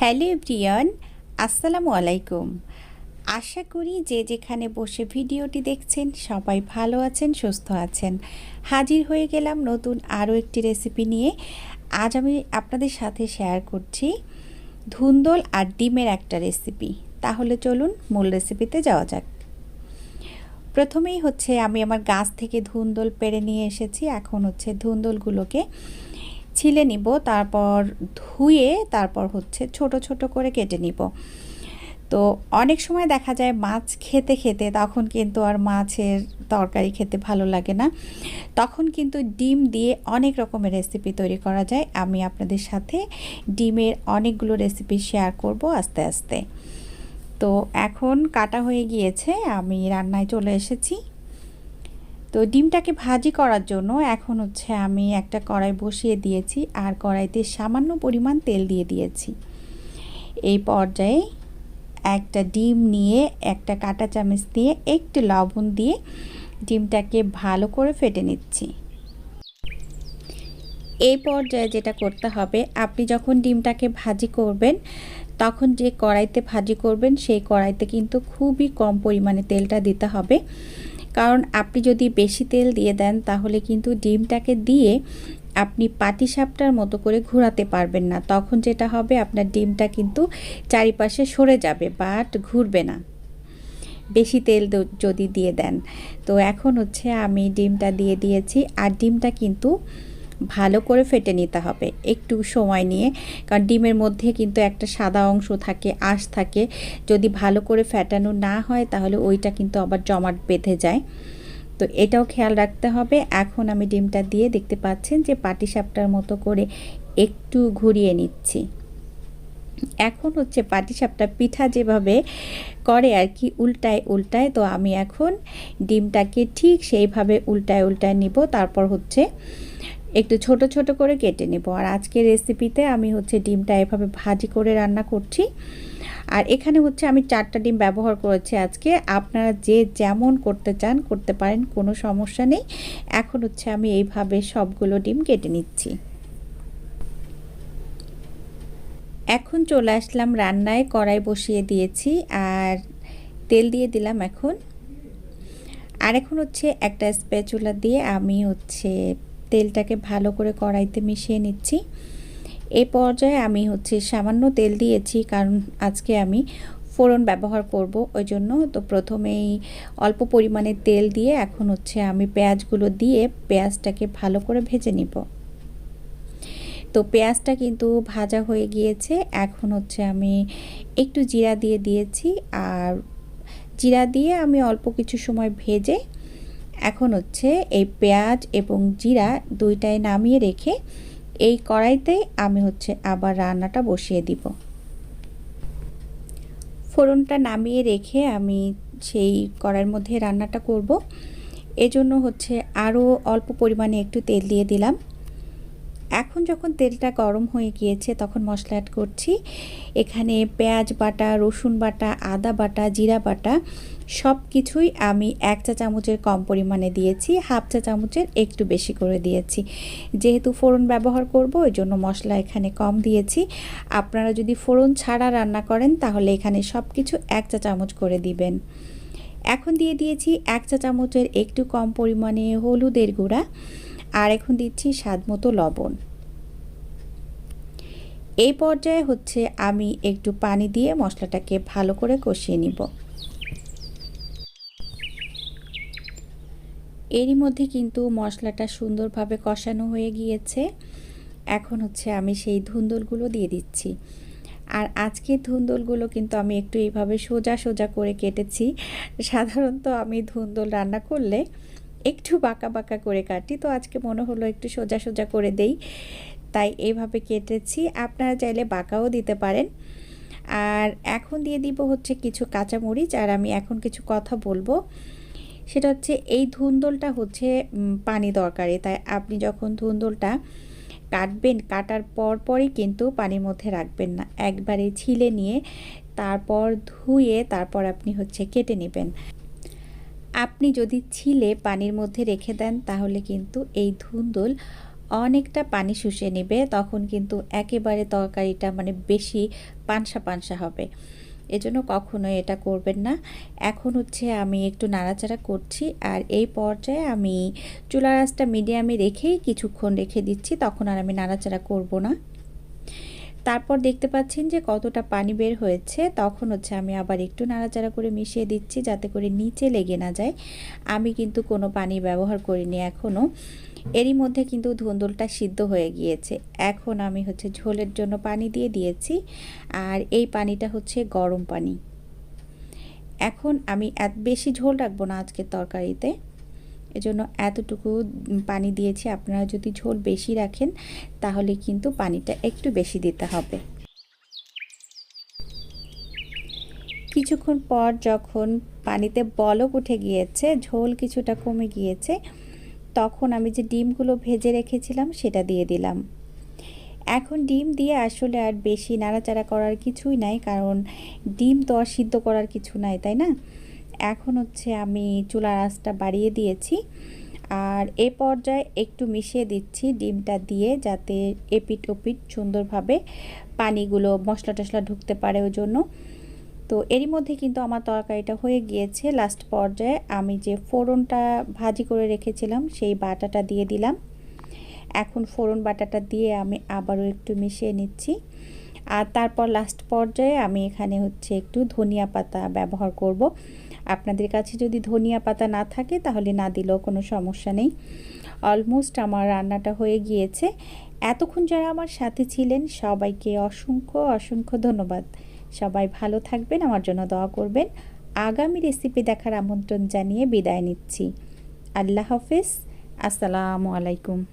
Hello everyone আসসালামু আলাইকুম। আশা করি যে যেখানে বসে ভিডিওটি দেখছেন সবাই ভালো আছেন, সুস্থ আছেন। হাজির হয়ে গেলাম নতুন আরও একটি রেসিপি নিয়ে। আজ আমি আপনাদের সাথে শেয়ার করছি ধুন্দল আর ডিমের একটা রেসিপি। তাহলে চলুন মূল রেসিপিতে যাওয়া যাক। প্রথমেই হচ্ছে আমি আমার গাছ থেকে ধুন্দল পেরে নিয়ে এসেছি। এখন হচ্ছে ধুন্দলগুলোকে ছিলে নিব, তারপর ধুয়ে তারপর হচ্ছে ছোট ছোট করে কেটে নিব। তো অনেক সময় দেখা যায় মাছ খেতে খেতে তখন কিন্তু আর মাছের তরকারি খেতে ভালো লাগে না। তখন কিন্তু ডিম দিয়ে অনেক রকমের রেসিপি তৈরি করা যায়। আমি আপনাদের সাথে ডিমের অনেকগুলো রেসিপি শেয়ার করব আস্তে আস্তে। তো এখন কাটা হয়ে গিয়েছে, আমি রান্নায় চলে এসেছি। তো ডিমটাকে ভাজি করার জন্য এখন হচ্ছে আমি একটা কড়াই বসিয়ে দিয়েছি আর কড়াইতে সামান্য পরিমাণ তেল দিয়ে দিয়েছি। এই পর্যায়ে একটা ডিম নিয়ে একটা কাটা চামচ দিয়ে একটু লবণ দিয়ে ডিমটাকে ভালো করে ফেটে নিচ্ছি। এই পর্যায়ে যেটা করতে হবে, আপনি যখন ডিমটাকে ভাজি করবেন, তখন যে কড়াইতে ভাজি করবেন, সেই কড়াইতে কিন্তু খুবই কম পরিমাণে তেলটা দিতে হবে। কারণ আপনি যদি বেশি তেল দিয়ে দেন, তাহলে কিন্তু ডিমটাকে দিয়ে আপনি পাটিসাপটার মতো করে ঘোরাতে পারবেন না। তখন যেটা হবে, আপনার ডিমটা কিন্তু চারিপাশে সরে যাবে বাট ঘুরবে না। বেশি তেল যদি দিয়ে দেন। তো এখন হচ্ছে আমি ডিমটা দিয়ে দিয়েছি, আর ডিমটা কিন্তু ভালো করে ফেটে নিতে হবে। একটু সময় নিয়ে, কারণ ডিমের মধ্যে কিন্তু একটা সাদা অংশ থাকে, আঁশ থাকে। যদি ভালো করে ফেটানো না হয়, তাহলে ওইটা কিন্তু আবার জমাট বেঁধে যায়। তো এটাও খেয়াল রাখতে হবে। এখন আমি ডিমটা দিয়ে দেখতে পাচ্ছেন যে পাটিসাপটার মতো করে একটু ঘুরিয়ে নিচ্ছি। এখন হচ্ছে পাটিসাপটা পিঠা যেভাবে করে আর কি, উল্টায় উল্টায়, তো আমি এখন ডিমটাকে ঠিক সেইভাবে উল্টায় উল্টায় নিব। তারপর হচ্ছে একটু ছোট ছোট করে কেটে নেব। আর আজকের রেসিপিতে আমি হচ্ছে ডিমটা এভাবে ভাজি করে রান্না করছি। আর এখানে হচ্ছে আমি চারটা ডিম ব্যবহার করেছি আজকে। আপনারা যে যেমন করতে চান, করতে পারেন, কোনো সমস্যা নেই। এখন হচ্ছে আমি এইভাবে সবগুলো ডিম কেটে নিচ্ছি। এখন চলে আসলাম রান্নায়, কড়াই বসিয়ে দিয়েছি আর তেল দিয়ে দিলাম এখন। আর এখন হচ্ছে একটা স্প্যাচুলা দিয়ে আমি হচ্ছে তেলটাকে ভালো করে কড়াইতে মিশিয়ে নিচ্ছি। এ পর্যায়ে আমি হচ্ছে সামান্য তেল দিয়েছি, কারণ আজকে আমি ফোড়ন ব্যবহার করব। ওই জন্য তো প্রথমেই অল্প পরিমাণে তেল দিয়ে এখন হচ্ছে আমি পেঁয়াজগুলো দিয়ে পেঁয়াজটাকে ভালো করে ভেজে নিব। তো পেঁয়াজটা কিন্তু ভাজা হয়ে গিয়েছে। এখন হচ্ছে আমি একটু জিরা দিয়ে দিয়েছি। আর জিরা দিয়ে আমি অল্প কিছু সময় ভেজে এখন হচ্ছে এই পেঁয়াজ এবং জিরা দুইটাই নামিয়ে রেখে এই কড়াইতে আমি হচ্ছে আবার রান্নাটা বসিয়ে দিব। ফোড়নটা নামিয়ে রেখে আমি সেই কড়াইয়ের মধ্যে রান্নাটা করব। এজন্য হচ্ছে আরও অল্প পরিমাণে একটু তেল দিয়ে দিলাম। এখন যখন তেলটা গরম হয়ে গিয়েছে, তখন মশলা অ্যাড করছি। এখানে পেঁয়াজ বাটা, রসুন বাটা, আদা বাটা, জিরা বাটা সব কিছুই আমি এক চা চামচের কম পরিমাণে দিয়েছি, হাফ চা চামচের একটু বেশি করে দিয়েছি। যেহেতু ফোড়ন ব্যবহার করব ওই জন্য মশলা এখানে কম দিয়েছি। আপনারা যদি ফোড়ন ছাড়া রান্না করেন, তাহলে এখানে সব কিছু এক চা চামচ করে দিবেন। এখন দিয়ে দিয়েছি এক চা চামচের একটু কম পরিমাণে হলুদের গুঁড়া। আর এখন দিচ্ছি স্বাদ মতো লবণ। এই পর্যায়ে হচ্ছে আমি একটু পানি দিয়ে মশলাটাকে ভালো করে কষিয়ে নিব। এরই মধ্যে কিন্তু মশলাটা সুন্দরভাবে কষানো হয়ে গিয়েছে। এখন হচ্ছে আমি সেই ধুন্দলগুলো দিয়ে দিচ্ছি। আর আজকে ধুন্দলগুলো কিন্তু আমি একটু এইভাবে সোজা সোজা করে কেটেছি। সাধারণত আমি ধুন্দল রান্না করলে একটু বাঁকা বাঁকা করে কাটি। তো আজকে মনে হলো একটু সোজা সোজা করে দেই। তাই এইভাবে কেটেছি। আপনারা চাইলে বাঁকাও দিতে পারেন। আর এখন দিয়ে দিব হচ্ছে কিছু কাঁচামরিচ। আর আমি এখন কিছু কথা বলব। সেটা হচ্ছে এই ধুন্দলটা হচ্ছে পানি দরকারি। তাই আপনি যখন ধুন্দলটা কাটবেন, কাটার পর পরই কিন্তু পানির মধ্যে রাখবেন না। একবারে ছিলে নিয়ে তারপর ধুয়ে তারপর আপনি হচ্ছে কেটে নেবেন। আপনি যদি ছিলে পানির মধ্যে রেখে দেন, তাহলে কিন্তু এই ধুন্দল অনেকটা পানি শুষে নেবে, তখন কিন্তু একেবারে তরকারিটা মানে বেশি পানসা পানসা হবে। এজন্য কখনোই এটা করবেন না। এখন হচ্ছে আমি একটু নাড়াচাড়া করছি, আর এই পর্যায়ে আমি চুলা আঁচটা মিডিয়ামে রেখেই কিছুক্ষণ রেখে দিচ্ছি, তখন আর আমি নাড়াচাড়া করব না। তারপর দেখতে পাচ্ছেন যে কতটা পানি বের হয়েছে। তখন হচ্ছে আমি আবার একটু নাড়াচাড়া করে মিশিয়ে দিচ্ছি যাতে করে নিচে লেগে না যায়। আমি কিন্তু কোনো পানি ব্যবহার করিনি এখনও এরই মধ্যে কিন্তু ধুন্দুলটা সিদ্ধ হয়ে গিয়েছে। এখন আমি হচ্ছে ঝোলের জন্য পানি দিয়ে দিয়েছি। আর এই পানিটা হচ্ছে গরম পানি। এখন আমি এত বেশি ঝোল রাখব না আজকের তরকারিতে। এজন্য এতটুকু পানি দিয়েছি। আপনারা যদি ঝোল বেশি রাখেন, তাহলে কিন্তু পানিটা একটু বেশি দিতে হবে। কিছুক্ষণ পর যখন পানিতে বলক উঠে গিয়েছে, ঝোল কিছুটা কমে গিয়েছে, তখন আমি যে ডিমগুলো ভেজে রেখেছিলাম, সেটা দিয়ে দিলাম। এখন ডিম দিয়ে আসলে আর বেশি নাড়াচাড়া করার কিছুই নাই, কারণ ডিম তো আর সিদ্ধ করার কিছু নাই, তাই না? এখন হচ্ছে আমি চুলার আঁচটা বাড়িয়ে দিয়েছি। আর এ পর্যায়ে একটু মিশিয়ে দিচ্ছি ডিমটা দিয়ে যাতে এপিট ওপিট সুন্দরভাবে পানিগুলো মশলা টশলা ঢুকতে পারে ওই জন্য। তো এরই মধ্যে কিন্তু আমার তরকারিটা হয়ে গিয়েছে। লাস্ট পর্যায়ে আমি যে ফোড়নটা ভাজি করে রেখেছিলাম সেই বাটাটা দিয়ে দিলাম। এখন ফোড়ন বাটাটা দিয়ে আমি আবারও একটু মিশিয়ে নিচ্ছি। আর তারপর লাস্ট পর্যায়ে আমি এখানে হচ্ছে একটু ধনিয়া পাতা ব্যবহার করব। আপনাদের কাছে যদি ধনিয়া পাতা না থাকে, তাহলে না দিলেও কোনো সমস্যা নেই। অলমোস্ট আমার রান্নাটা হয়ে গিয়েছে। এতক্ষণ যারা আমার সাথে ছিলেন, সবাইকে অসংখ্য অসংখ্য ধন্যবাদ। সবাই ভালো থাকবেন, আমার জন্য দোয়া করবেন। আগামী রেসিপি দেখার আমন্ত্রণ জানিয়ে বিদায় নিচ্ছি। আল্লাহ হাফিজ। আসসালামু আলাইকুম।